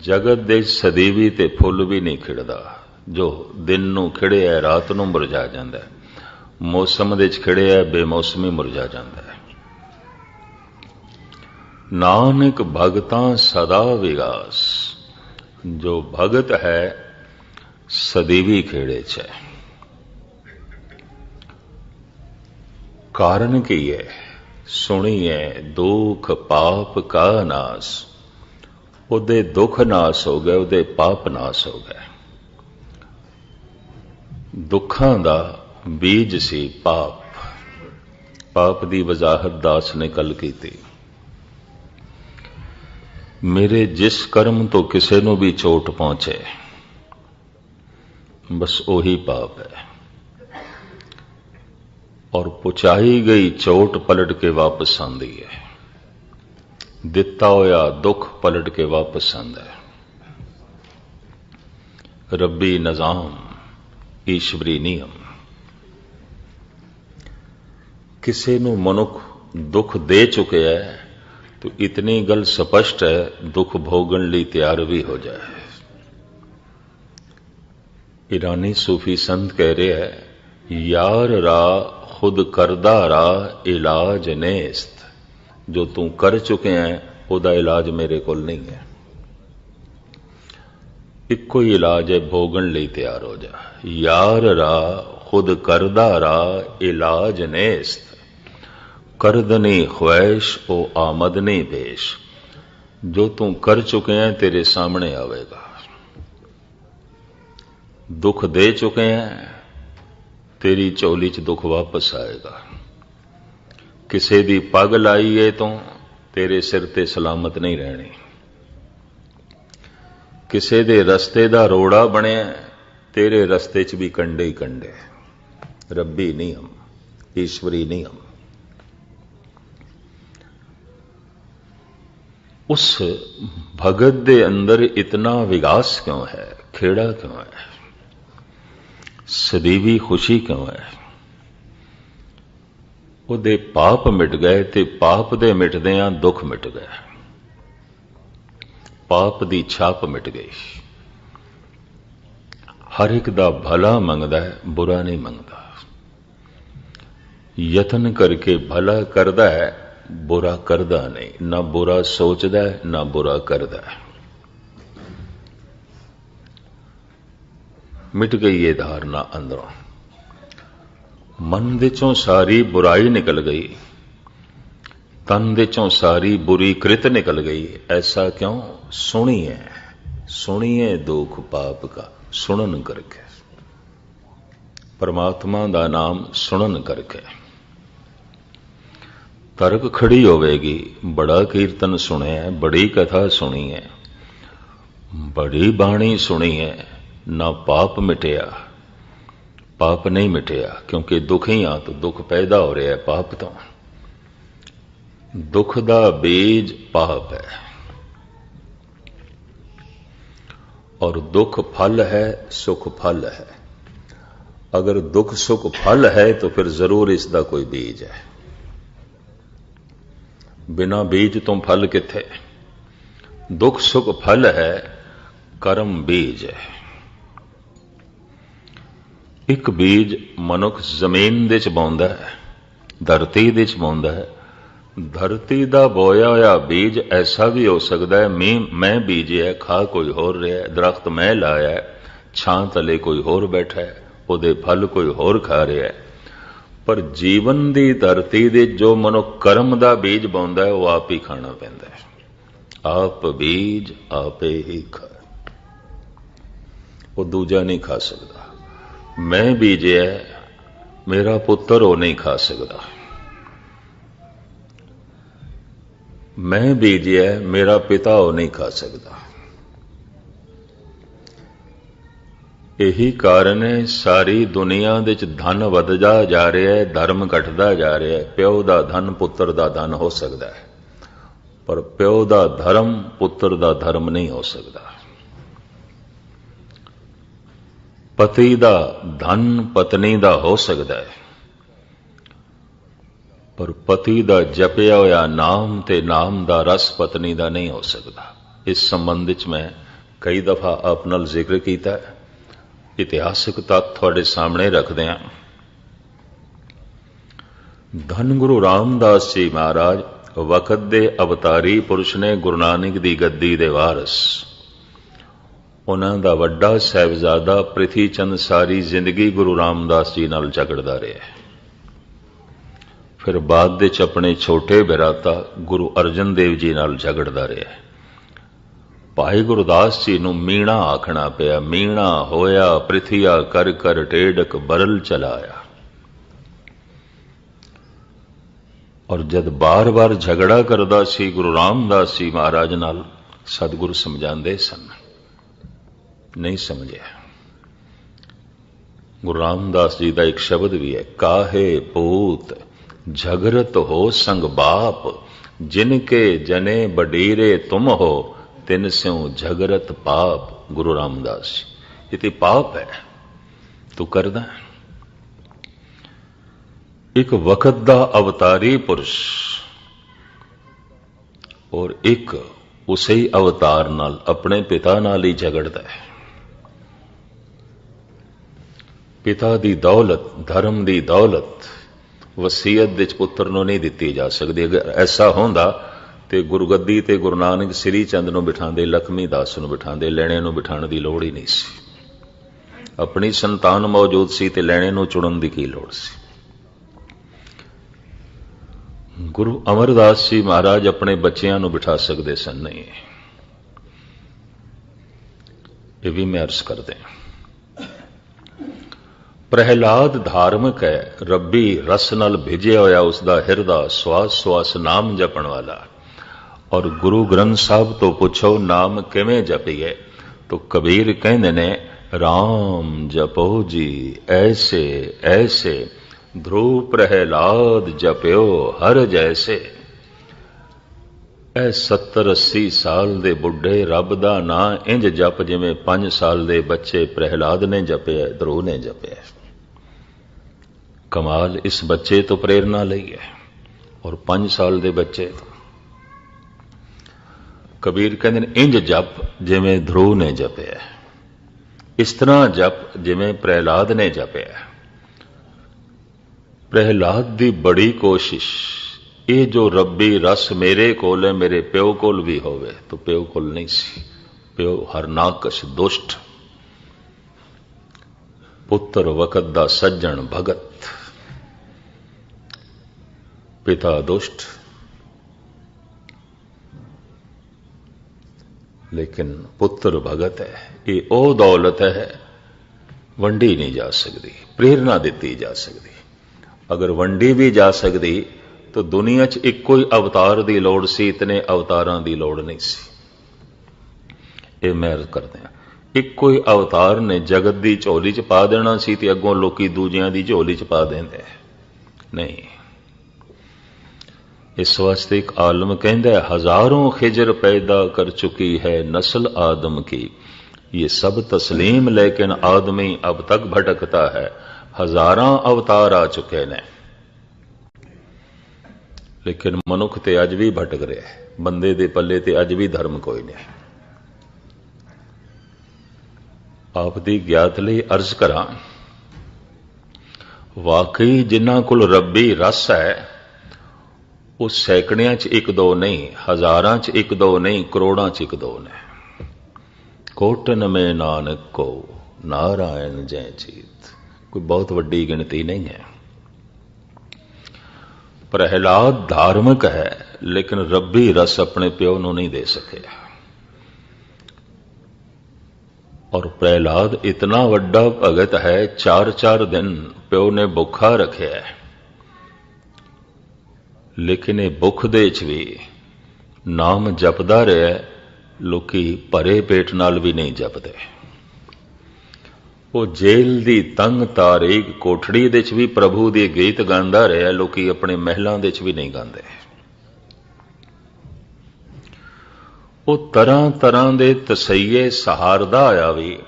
ਜਗਤ ਦੇ ਸਦੀਵੀ ਤੇ ਫੁੱਲ ਵੀ ਨਹੀਂ ਖਿੜਦਾ। ਜੋ ਦਿਨ ਨੂੰ ਖਿੜਿਆ, ਰਾਤ ਨੂੰ ਮੁਰਝਾ ਜਾਂਦਾ ਮੌਸਮ ਦੇ ਵਿੱਚ ਖਿੜਿਆ, ਬੇਮੌਸਮੀ ਮੁਰਝਾ ਜਾਂਦਾ ਹੈ। ਨਾਨਕ ਭਗਤਾਂ ਸਦਾ ਵਿਗਾਸ। ਜੋ ਭਗਤ ਹੈ, ਸਦੀਵੀ ਖੇੜੇ 'ਚ ਹੈ। ਕਾਰਨ ਕੀ ਹੈ? ਸੁਣੀਏ ਦੁਖ ਪਾਪ ਕਾ ਨਾਸ। ਉਹਦੇ ਦੁੱਖ ਨਾਸ ਹੋ ਗਏ, ਉਹਦੇ ਪਾਪ ਨਾਸ ਹੋ ਗਏ। ਦੁੱਖਾਂ ਦਾ ਬੀਜ ਸੀ ਪਾਪ। ਪਾਪ ਦੀ ਵਜ਼ਾਹਤ ਦਾਸ ਨੇ ਕੱਲ ਕੀਤੀ। ਮੇਰੇ ਜਿਸ ਕਰਮ ਤੋਂ ਕਿਸੇ ਨੂੰ ਵੀ ਚੋਟ ਪਹੁੰਚੇ, ਬਸ ਉਹੀ ਪਾਪ ਹੈ। ਔਰ ਪੁਚਾਈ ਗਈ ਚੋਟ ਪਲਟ ਕੇ ਵਾਪਸ ਆਂਦੀ ਹੈ। ਦਿੱਤਾ ਹੋਇਆ ਦੁੱਖ ਪਲਟ ਕੇ ਵਾਪਸ ਆਂਦਾ ਹੈ ਰੱਬੀ ਨਿਜ਼ਾਮ ਈਸ਼ਵਰੀ ਨਿਯਮ ਕਿਸੇ ਨੂੰ ਮਨੁੱਖ ਦੁੱਖ ਦੇ ਚੁੱਕਿਆ ਹੈ तो इतनी गल स्पष्ट है दुख भोगन ਲਈ ਤਿਆਰ ਵੀ ਹੋ ਜਾਏ ईरानी सूफी संत कह रहे है यार रा खुद करदा रा इलाज नेस्त ਜੋ ਤੂੰ ਕਰ ਚੁੱਕਿਆ ਹੈ ਉਹਦਾ ਇਲਾਜ ਮੇਰੇ ਕੋਲ ਨਹੀਂ ਹੈ। ਇੱਕੋ ਹੀ ਇਲਾਜ ਹੈ, ਭੋਗਣ ਲਈ ਤਿਆਰ ਹੋ ਜਾ। ਯਾਰ ਰਾ, ਖੁਦ ਕਰਦਾ ਰਾ, ਇਲਾਜ ਨੇਸਤ। ਕਰਦਨੀ ਖੁਆਇਸ਼ ਉਹ ਆਮਦ ਨਹੀਂ ਪੇਸ਼। ਜੋ ਤੂੰ ਕਰ ਚੁੱਕਿਆ ਤੇਰੇ ਸਾਹਮਣੇ ਆਵੇਗਾ। ਦੁੱਖ ਦੇ ਚੁੱਕਿਆ ਤੇਰੀ ਝੋਲੀ 'ਚ ਦੁੱਖ ਵਾਪਸ ਆਏਗਾ। ਕਿਸੇ ਦੀ ਪੱਗ ਲਾਈ ਏ ਤੋਂ, ਤੇਰੇ ਸਿਰ ਤੇ ਸਲਾਮਤ ਨਹੀਂ ਰਹਿਣੀ। ਕਿਸੇ ਦੇ ਰਸਤੇ ਦਾ ਰੋੜਾ ਬਣਿਆ, ਤੇਰੇ ਰਸਤੇ 'ਚ ਵੀ ਕੰਡੇ ਹੀ ਕੰਡੇ। ਰੱਬੀ ਨਿਯਮ, ਈਸ਼ਵਰੀ ਨਿਯਮ। ਉਸ ਭਗਤ ਦੇ ਅੰਦਰ ਇਤਨਾ ਵਿਗਾਸ ਕਿਉਂ ਹੈ? ਖੇੜਾ ਕਿਉਂ ਹੈ? ਸਦੀਵੀ ਖੁਸ਼ੀ ਕਿਉਂ ਹੈ? ਉਹਦੇ ਪਾਪ ਮਿਟ ਗਏ ਤੇ ਪਾਪ ਦੇ ਮਿਟਦਿਆਂ ਦੁੱਖ ਮਿਟ ਗਏ ਪਾਪ ਦੀ ਛਾਪ ਮਿਟ ਗਈ। ਹਰ ਇੱਕ ਦਾ ਭਲਾ ਮੰਗਦਾ ਹੈ, ਬੁਰਾ ਨਹੀਂ ਮੰਗਦਾ। ਯਤਨ ਕਰਕੇ ਭਲਾ ਕਰਦਾ ਹੈ, ਬੁਰਾ ਕਰਦਾ ਨਹੀਂ। ਨਾ ਬੁਰਾ ਸੋਚਦਾ ਨਾ ਬੁਰਾ ਕਰਦਾ ਮਿਟ ਗਈ ਇਹ ਧਾਰਨਾ ਅੰਦਰੋਂ। ਮਨ ਦੇ ਚੋਂ ਸਾਰੀ ਬੁਰਾਈ ਨਿਕਲ ਗਈ। ਤਨ ਦੇ ਚੋਂ ਸਾਰੀ ਬੁਰੀ ਕ੍ਰਿਤ ਨਿਕਲ ਗਈ। ਐਸਾ ਕਿਉਂ? ਸੁਣੀਏ ਸੁਣੀਏ ਦੁੱਖ ਪਾਪ ਕਾ, ਸੁਣਨ ਕਰਕੇ। ਪਰਮਾਤਮਾ ਦਾ ਨਾਮ ਸੁਣਨ ਕਰਕੇ। ਤਰਕ ਖੜੀ ਹੋਵੇਗੀ, ਬੜਾ ਕੀਰਤਨ ਸੁਣਿਆ ਬੜੀ ਕਥਾ ਸੁਣੀ ਹੈ ਬੜੀ ਬਾਣੀ ਸੁਣੀ ਹੈ ਨਾ ਪਾਪ ਮਿਟਿਆ। ਪਾਪ ਨਹੀਂ ਮਿਟਿਆ, ਕਿਉਂਕਿ ਦੁੱਖ ਹੀ ਆ, ਤਾਂ ਦੁੱਖ ਪੈਦਾ ਹੋ ਰਿਹਾ ਪਾਪ ਤੋਂ। ਦੁੱਖ ਦਾ ਬੀਜ ਪਾਪ ਹੈ। ਔਰ ਦੁੱਖ ਫਲ ਹੈ, ਸੁਖ ਫਲ ਹੈ। ਅਗਰ ਦੁੱਖ ਸੁਖ ਫਲ ਹੈ, ਤਾਂ ਫਿਰ ਜ਼ਰੂਰ ਇਸ ਦਾ ਕੋਈ ਬੀਜ ਹੈ। ਬਿਨਾ ਬੀਜ ਤੋਂ ਫਲ ਕਿੱਥੇ? ਦੁੱਖ ਸੁਖ ਫਲ ਹੈ, ਕਰਮ ਬੀਜ ਹੈ। ਇੱਕ ਬੀਜ ਮਨੁੱਖ ਜ਼ਮੀਨ ਦੇ ਚ ਬਾਉਂਦਾ ਹੈ, ਧਰਤੀ ਦੇ ਚ ਬਾਉਂਦਾ ਹੈ। ਧਰਤੀ ਦਾ ਬੋਇਆ ਹੋਇਆ ਬੀਜ ਐਸਾ ਵੀ ਹੋ ਸਕਦਾ ਹੈ ਮੈਂ ਮੈਂ ਬੀਜਿਆ ਖਾ ਕੋਈ ਹੋਰ ਰਿਹਾ ਦਰਖਤ ਮੈਂ ਲਾਇਆ ਛਾਂ ਤਲੇ ਕੋਈ ਹੋਰ ਬੈਠਾ ਹੈ, ਉਹਦੇ ਫਲ ਕੋਈ ਹੋਰ ਖਾ ਰਿਹਾ ਹੈ। ਪਰ ਜੀਵਨ ਦੀ ਧਰਤੀ ਦੇ ਜੋ ਮਨੁੱਖ ਕਰਮ ਦਾ ਬੀਜ ਬਾਉਂਦਾ ਹੈ, ਉਹ ਆਪ ਹੀ ਖਾਣਾ ਪੈਂਦਾ ਹੈ। ਆਪ ਬੀਜ ਆਪੇ ਹੀ ਖਾ ਉਹ ਦੂਜਾ ਨਹੀਂ ਖਾ ਸਕਦਾ। ਮੈਂ ਬੀਜਿਆ ਮੇਰਾ ਪੁੱਤਰ ਉਹ ਨਹੀਂ ਖਾ ਸਕਦਾ। ਮੈਂ ਬੀਜਿਆ ਮੇਰਾ ਪਿਤਾ ਉਹ ਨਹੀਂ ਖਾ ਸਕਦਾ। ਇਹੀ ਕਾਰਨ ਹੈ ਸਾਰੀ ਦੁਨੀਆ ਦੇ ਵਿੱਚ ਧਨ ਵੱਧਦਾ ਜਾ ਰਿਹਾ ਹੈ ਧਰਮ ਘਟਦਾ ਜਾ ਰਿਹਾ ਹੈ ਪਿਓ ਦਾ ਧਨ ਪੁੱਤਰ ਦਾ ਧਨ ਹੋ ਸਕਦਾ ਹੈ ਪਰ ਪਿਓ ਦਾ ਧਰਮ ਪੁੱਤਰ ਦਾ ਧਰਮ ਨਹੀਂ ਹੋ ਸਕਦਾ। ਪਤੀ ਦਾ ਧਨ ਪਤਨੀ ਦਾ ਹੋ ਸਕਦਾ ਹੈ। ਪਰ ਪਤੀ ਦਾ ਜਪਿਆ ਹੋਇਆ ਨਾਮ ਤੇ ਨਾਮ ਦਾ ਰਸ ਪਤਨੀ ਦਾ ਨਹੀਂ ਹੋ ਸਕਦਾ। ਇਸ ਸੰਬੰਧ ਵਿੱਚ ਮੈਂ ਕਈ ਦਫਾ ਆਪ ਨਾਲ ਜ਼ਿਕਰ ਕੀਤਾ ਹੈ। ਇਤਿਹਾਸਕ ਤੱਥ ਤੁਹਾਡੇ ਸਾਹਮਣੇ ਰੱਖਦੇ ਹਾਂ। ਧੰਨ ਗੁਰੂ ਰਾਮਦਾਸ ਜੀ ਮਹਾਰਾਜ ਵਕਤ ਦੇ ਅਵਤਾਰੀ ਪੁਰਸ਼ ਨੇ ਗੁਰੂ ਨਾਨਕ ਦੀ ਗੱਦੀ ਦੇ ਵਾਰਿਸ ਉਹਨਾਂ ਦਾ ਵੱਡਾ ਸਹਿਬਜ਼ਾਦਾ ਪ੍ਰਿਥੀ ਚੰਦ ਸਾਰੀ ਜ਼ਿੰਦਗੀ ਗੁਰੂ ਰਾਮਦਾਸ ਜੀ ਨਾਲ ਝਗੜਦਾ ਰਿਹਾ ਫਿਰ ਬਾਅਦ ਵਿੱਚ ਆਪਣੇ ਛੋਟੇ ਬਿਰਾਤਾ ਗੁਰੂ ਅਰਜਨ ਦੇਵ ਜੀ ਨਾਲ ਝਗੜਦਾ ਰਿਹਾ ਭਾਈ ਗੁਰਦਾਸ ਜੀ ਨੂੰ ਮੀਣਾ ਆਖਣਾ ਪਿਆ, ਮੀਣਾ ਹੋਇਆ, ਪ੍ਰਿਥੀਆ ਕਰ ਕਰ ਟੇੜਕ ਬਰਲ ਚਲਾਇਆ ਔਰ ਜਦ ਬਾਰ-ਬਾਰ ਝਗੜਾ ਕਰਦਾ ਸੀ, ਗੁਰੂ ਰਾਮਦਾਸ ਜੀ ਮਹਾਰਾਜ ਨਾਲ ਸਤਿਗੁਰੂ ਸਮਝਾਉਂਦੇ ਸਨ। ਨਹੀਂ ਸਮਝਿਆ। ਗੁਰੂ ਰਾਮਦਾਸ ਜੀ ਦਾ ਇੱਕ ਸ਼ਬਦ ਵੀ ਹੈ, ਕਾਹੇ ਪੂਤ ਝਗਰਤ ਹੋ ਸੰਗ ਬਾਪ, ਜਿਨ ਕੇ ਜਨੇ ਬਡੇਰੇ ਤੁਮ ਹੋ, ਤਿਨ ਸਿਉ ਝਗਰਤ ਪਾਪ। ਗੁਰੂ ਰਾਮਦਾਸ ਜੀ, ਇਹ ਤੇ ਪਾਪ ਹੈ। ਤੂੰ ਕਰਦਾ ਇੱਕ ਵਕਤ ਦਾ ਅਵਤਾਰੀ ਪੁਰਸ਼ ਔਰ ਇੱਕ ਉਸੇ ਅਵਤਾਰ ਨਾਲ ਆਪਣੇ ਪਿਤਾ ਨਾਲ ਹੀ ਝਗੜਦਾ ਹੈ। ਪਿਤਾ ਦੀ ਦੌਲਤ, ਧਰਮ ਦੀ ਦੌਲਤ, ਵਸੀਅਤ ਦੇ ਪੁੱਤਰ ਨੂੰ ਨਹੀਂ ਦਿੱਤੀ ਜਾ ਸਕਦੀ। ਅਗਰ ਐਸਾ ਹੁੰਦਾ ਤੇ ਗੁਰਗੱਦੀ ਤੇ ਗੁਰੂ ਨਾਨਕ ਸ੍ਰੀ ਚੰਦ ਨੂੰ ਬਿਠਾਉਂਦੇ, ਲਖਮੀ ਦਾਸ ਨੂੰ ਬਿਠਾਉਂਦੇ, ਲੈਣੇ ਨੂੰ ਬਿਠਾਉਣ ਦੀ ਲੋੜ ਹੀ ਨਹੀਂ ਸੀ। ਆਪਣੀ ਸੰਤਾਨ ਮੌਜੂਦ ਸੀ ਤੇ ਲੈਣੇ ਨੂੰ ਚੁਣਨ ਦੀ ਕੀ ਲੋੜ ਸੀ? ਗੁਰੂ ਅਮਰਦਾਸ ਜੀ ਮਹਾਰਾਜ ਆਪਣੇ ਬੱਚਿਆਂ ਨੂੰ ਬਿਠਾ ਸਕਦੇ ਸਨ? ਨਹੀਂ। ਇਹ ਵੀ ਮੈਂ ਅਰਜ਼ ਕਰਦੇ ਪ੍ਰਹਿਲਾਦ ਧਾਰਮਿਕ ਹੈ। ਰੱਬੀ ਰਸ ਨਾਲ ਭਿਜਿਆ ਹੋਇਆ ਉਸ ਦਾ ਹਿਰਦਾ ਸਵਾਸ ਸਵਾਸ ਨਾਮ ਜਪਣ ਵਾਲਾ। ਔਰ ਗੁਰੂ ਗ੍ਰੰਥ ਸਾਹਿਬ ਤੋਂ ਪੁੱਛੋ, ਨਾਮ ਕਿਵੇਂ ਜਪੀਏ? ਤੋ ਕਬੀਰ ਕਹਿੰਦੇ ਨੇ RAM ਜਪੋ ਜੀ, ਐਸੇ ਐਸੇ। ਧਰੂ ਪ੍ਰਹਿਲਾਦ ਜਪਿਓ ਹਰ ਜੈਸੇ। ਐ 70 80 ਸਾਲ ਦੇ ਬੁੱਢੇ ਰੱਬ ਦਾ ਨਾਂ ਇੰਜ ਜਪ ਜਿਵੇਂ 5 ਸਾਲ ਦੇ ਬੱਚੇ ਪ੍ਰਹਿਲਾਦ ਨੇ ਜਪਿਆ ਧਰੂ ਨੇ ਜਪਿਆ। ਕਮਾਲ ਇਸ ਬੱਚੇ ਤੋਂ ਪ੍ਰੇਰਣਾ ਲਈ ਹੈ ਔਰ 5 ਸਾਲ ਦੇ ਬੱਚੇ ਤੋਂ। ਕਬੀਰ ਕਹਿੰਦੇ ਨੇ, ਇੰਜ ਜਪ ਜਿਵੇਂ ਧਰੂ ਨੇ ਜਪਿਆ ਇਸ ਤਰ੍ਹਾਂ ਜਪ ਜਿਵੇਂ ਪ੍ਰਹਿਲਾਦ ਨੇ ਜਪਿਆ ਪ੍ਰਹਿਲਾਦ ਦੀ ਬੜੀ ਕੋਸ਼ਿਸ਼, ਇਹ ਜੋ ਰੱਬੀ ਰਸ ਮੇਰੇ ਕੋਲ ਹੈ, ਮੇਰੇ ਪਿਓ ਕੋਲ ਵੀ ਹੋਵੇ, ਤਾਂ ਪਿਓ ਕੋਲ ਨਹੀਂ ਸੀ। ਪਿਓ ਹਰਨਾਕਸ਼ ਦੁਸ਼ਟ। ਪੁੱਤਰ ਵਕਤ ਦਾ ਸੱਜਣ ਭਗਤ। ਪਿਤਾ ਦੁਸ਼ਟ। ਲੇਕਿਨ ਪੁੱਤਰ ਭਗਤ ਹੈ, ਇਹ ਉਹ ਦੌਲਤ ਹੈ, ਵੰਡੀ ਨਹੀਂ ਜਾ ਸਕਦੀ, ਪ੍ਰੇਰਣਾ ਦਿੱਤੀ ਜਾ ਸਕਦੀ। ਅਗਰ ਵੰਡੀ ਵੀ ਜਾ ਸਕਦੀ, ਤਾਂ ਦੁਨੀਆ 'ਚ ਇੱਕੋ ਹੀ ਅਵਤਾਰ ਦੀ ਲੋੜ ਸੀ, ਇਤਨੇ ਅਵਤਾਰਾਂ ਦੀ ਲੋੜ ਨਹੀਂ ਸੀ। ਇਹ ਮੈਂ ਕਰਦੇ ਹਾਂ, ਇੱਕੋ ਹੀ ਅਵਤਾਰ ਨੇ ਜਗਤ ਦੀ ਝੋਲੀ 'ਚ ਪਾ ਦੇਣਾ ਸੀ ਤੇ ਅੱਗੋਂ ਲੋਕੀ ਦੂਜਿਆਂ ਦੀ ਝੋਲੀ 'ਚ ਪਾ ਦਿੰਦੇ। ਨਹੀਂ ਇਸ ਵਾਸਤੇ ਇੱਕ ਆਲਮ ਕਹਿੰਦਾ ਹੈ, ਹਜ਼ਾਰੋਂ ਖਿਜਰ ਪੈਦਾ ਕਰ ਚੁਕੀ ਹੈ ਨਸਲ ਆदम की ये सब तस्लीम लेकिन आदमी अब तक भटकता है ਹਜ਼ਾਰਾਂ ਅਵਤਾਰ ਆ ਚੁੱਕੇ ਨੇ। ਲੇਕਿਨ ਮਨੁੱਖ ਤੇ ਅੱਜ ਵੀ ਭਟਕ ਰਿਹਾ ਹੈ। ਬੰਦੇ ਦੇ ਪੱਲੇ ਤੇ ਅੱਜ ਵੀ ਧਰਮ ਕੋਈ ਨਹੀਂ। ਆਪ ਦੀ ਗਿਆਤ ਲਈ ਅਰਜ਼ ਕਰਾਂ, ਵਾਕਈ ਜਿਨ੍ਹਾਂ ਕੋਲ ਰੱਬੀ ਰਸ ਹੈ ਉਹ ਸੈਕੜਿਆਂ 'ਚ ਇੱਕ ਦੋ ਨਹੀਂ ਹਜ਼ਾਰਾਂ 'ਚ ਇੱਕ ਦੋ ਨਹੀਂ ਕਰੋੜਾਂ 'ਚ ਇੱਕ ਦੋ ਨੇ ਕੋਟਨ ਮੇ ਨਾਨਕ ਕੋ ਨਾਰਾਇਣ ਜੈ ਚੀਤ ਕੋਈ ਬਹੁਤ ਵੱਡੀ ਗਿਣਤੀ ਨਹੀਂ ਹੈ ਪ੍ਰਹਿਲਾਦ ਧਾਰਮਿਕ ਹੈ ਲੇਕਿਨ ਰੱਬੀ ਰਸ ਆਪਣੇ ਪਿਓ ਨੂੰ ਨਹੀਂ ਦੇ ਸਕਿਆ ਔਰ ਪ੍ਰਹਿਲਾਦ ਇਤਨਾ ਵੱਡਾ ਭਗਤ ਹੈ 4-4 ਦਿਨ ਪਿਓ ਨੇ ਭੁੱਖਾ ਰੱਖਿਆ ਹੈ ਲੇਕਿਨ ਇਹ ਭੁੱਖ ਦੇ ਵਿੱਚ ਵੀ ਨਾਮ ਜਪਦਾ ਰਿਹਾ ਲੋਕੀ ਭਰੇ ਪੇਟ ਨਾਲ ਵੀ ਨਹੀਂ ਜਪਦੇ। ਉਹ ਜੇਲ ਦੀ ਤੰਗ ਤਾਰੀਖ ਕੋਠੜੀ ਦੇ ਵਿੱਚ ਵੀ ਪ੍ਰਭੂ ਦੇ ਗੀਤ ਗਾਉਂਦਾ ਰਿਹਾ, ਲੋਕੀ ਆਪਣੇ ਮਹਿਲਾਂ ਦੇ ਵਿੱਚ ਵੀ ਨਹੀਂ ਗਾਉਂਦੇ। ਉਹ ਤਰ੍ਹਾਂ ਤਰ੍ਹਾਂ ਦੇ ਤਸਈਏ ਸਹਾਰਦਾ ਆਇਆ ਵੀ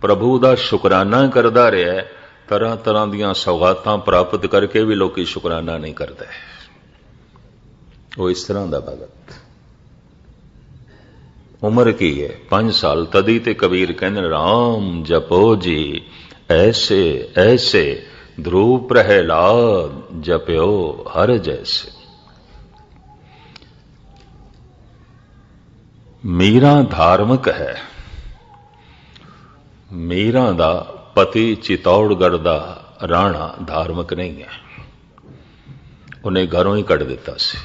ਪ੍ਰਭੂ ਦਾ ਸ਼ੁਕਰਾਨਾ ਕਰਦਾ ਰਿਹਾ, ਤਰ੍ਹਾਂ ਤਰ੍ਹਾਂ ਦੀਆਂ ਸੌਗਾਤਾਂ ਪ੍ਰਾਪਤ ਕਰਕੇ ਵੀ ਲੋਕੀ ਸ਼ੁਕਰਾਨਾ ਨਹੀਂ ਕਰਦੇ। ਉਹ ਇਸ ਤਰ੍ਹਾਂ ਦਾ ਭਗਤ। ਉਮਰ ਕੀ ਹੈ? 5 ਸਾਲ। ਤਦੀ ਤੇ ਕਬੀਰ ਕਹਿੰਦੇ ਨੇ, ਰਾਮ ਜਪੋ ਜੀ ਐਸੇ ਐਸੇ ਧਰੂ ਪ੍ਰਹਿਲਾਦ ਜਪਿਓ ਹਰ ਜੈਸੇ। ਮੀਰਾ ਧਾਰਮਿਕ ਹੈ। ਮੀਰਾ ਦਾ ਪਤੀ ਚਿਤੌੜਗੜ ਦਾ ਰਾਣਾ ਧਾਰਮਿਕ ਨਹੀਂ ਹੈ। ਉਹਨੇ ਘਰੋਂ ਹੀ ਕੱਢ ਦਿੱਤਾ ਸੀ।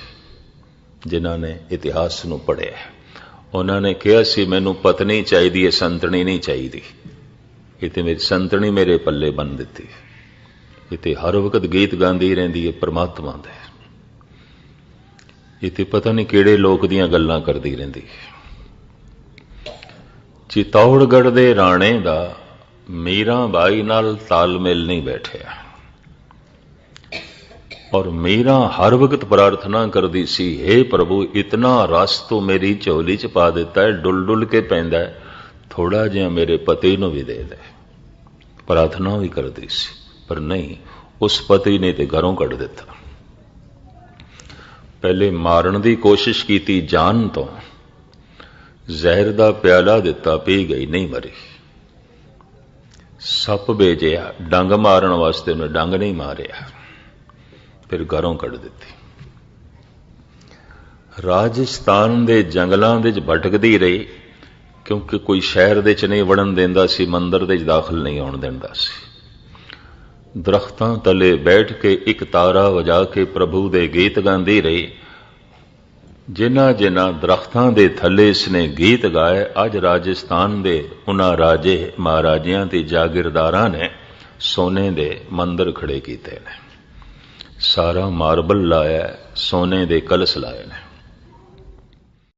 ਜਿਨ੍ਹਾਂ ਨੇ ਇਤਿਹਾਸ ਨੂੰ ਪੜ੍ਹਿਆ ਉਹਨਾਂ ਨੇ ਕਿਹਾ ਸੀ, ਮੈਨੂੰ ਪਤਨੀ ਚਾਹੀਦੀ ਹੈ, ਸੰਤਣੀ ਨਹੀਂ ਚਾਹੀਦੀ। ਇਹ ਤੇ ਮੇਰੀ ਸੰਤਣੀ ਮੇਰੇ ਪੱਲੇ ਬੰਨ ਦਿੱਤੀ ਇਹ ਤੇ ਹਰ ਵਕਤ ਗੀਤ ਗਾਉਂਦੀ ਰਹਿੰਦੀ ਹੈ, ਪ੍ਰਮਾਤਮਾ ਦੇ। ਇਹ ਤੇ ਪਤਾ ਨਹੀਂ ਕਿਹੜੇ ਲੋਕ ਦੀਆਂ ਗੱਲਾਂ ਕਰਦੀ ਰਹਿੰਦੀ ਹੈ। ਚਿਤੌੜਗੜ ਦੇ ਰਾਣੇ ਦਾ ਮੀਰਾਂ ਬਾਈ ਨਾਲ ਤਾਲਮੇਲ ਨਹੀਂ ਬੈਠਿਆ। ਔਰ ਮੀਰਾ ਹਰ ਵਕਤ ਪ੍ਰਾਰਥਨਾ ਕਰਦੀ ਸੀ हे ਪ੍ਰਭੂ, ਇਤਨਾ ਰਸ ਤੂੰ ਮੇਰੀ ਝੋਲੀ ਚ ਪਾ ਦਿੱਤਾ ਹੈ, ਡੁੱਲ ਡੁੱਲ ਕੇ ਪੈਂਦਾ ਹੈ, ਥੋੜਾ ਜਿਹਾ ਮੇਰੇ ਪਤੀ ਨੂੰ ਵੀ ਦੇ ਦੇ। ਪ੍ਰਾਰਥਨਾ ਵੀ ਕਰਦੀ ਸੀ, ਪਰ ਨਹੀਂ, ਉਸ ਪਤੀ ਨੇ ਤੇ ਘਰੋਂ ਕੱਢ ਦਿੱਤਾ। ਪਹਿਲੇ ਮਾਰਨ ਦੀ ਕੋਸ਼ਿਸ਼ ਕੀਤੀ ਜਾਨ ਤੋਂ। ਜ਼ਹਿਰ ਦਾ ਪਿਆਲਾ ਦਿੱਤਾ, ਪੀ ਗਈ, ਨਹੀਂ ਮਰੀ। ਸੱਪ ਵੇਜਿਆ ਡੰਗ ਮਾਰਨ ਵਾਸਤੇ ਉਹਨੇ ਡੰਗ ਨਹੀਂ ਮਾਰਿਆ। ਫਿਰ ਘਰੋਂ ਕੱਢ ਦਿੱਤੀ। ਰਾਜਸਥਾਨ ਦੇ ਜੰਗਲਾਂ ਵਿੱਚ ਭਟਕਦੀ ਰਹੀ, ਕਿਉਂਕਿ ਕੋਈ ਸ਼ਹਿਰ ਦੇ ਚ ਨਹੀਂ ਵੜਨ ਦਿੰਦਾ ਸੀ, ਮੰਦਰ ਦੇ ਚ ਦਾਖਲ ਨਹੀਂ ਹੋਣ ਦਿੰਦਾ ਸੀ। ਦਰਖਤਾਂ ਤਲੇ ਬੈਠ ਕੇ ਇੱਕ ਤਾਰਾ ਵਜਾ ਕੇ ਪ੍ਰਭੂ ਦੇ ਗੀਤ ਗਾਉਂਦੀ ਰਹੀ। ਜਿਨ੍ਹਾਂ ਜਿਨ੍ਹਾਂ ਦਰਖਤਾਂ ਦੇ ਥੱਲੇ ਇਸਨੇ ਗੀਤ ਗਾਏ, ਅੱਜ ਰਾਜਸਥਾਨ ਦੇ ਉਹਨਾਂ ਰਾਜੇ ਮਹਾਰਾਜਿਆਂ ਤੇ ਜਾਗੀਰਦਾਰਾਂ ਨੇ ਸੋਨੇ ਦੇ ਮੰਦਰ ਖੜੇ ਕੀਤੇ ਨੇ। ਸਾਰਾ ਮਾਰਬਲ ਲਾਇਆ ਸੋਨੇ ਦੇ ਕਲਸ ਲਾਏ ਨੇ।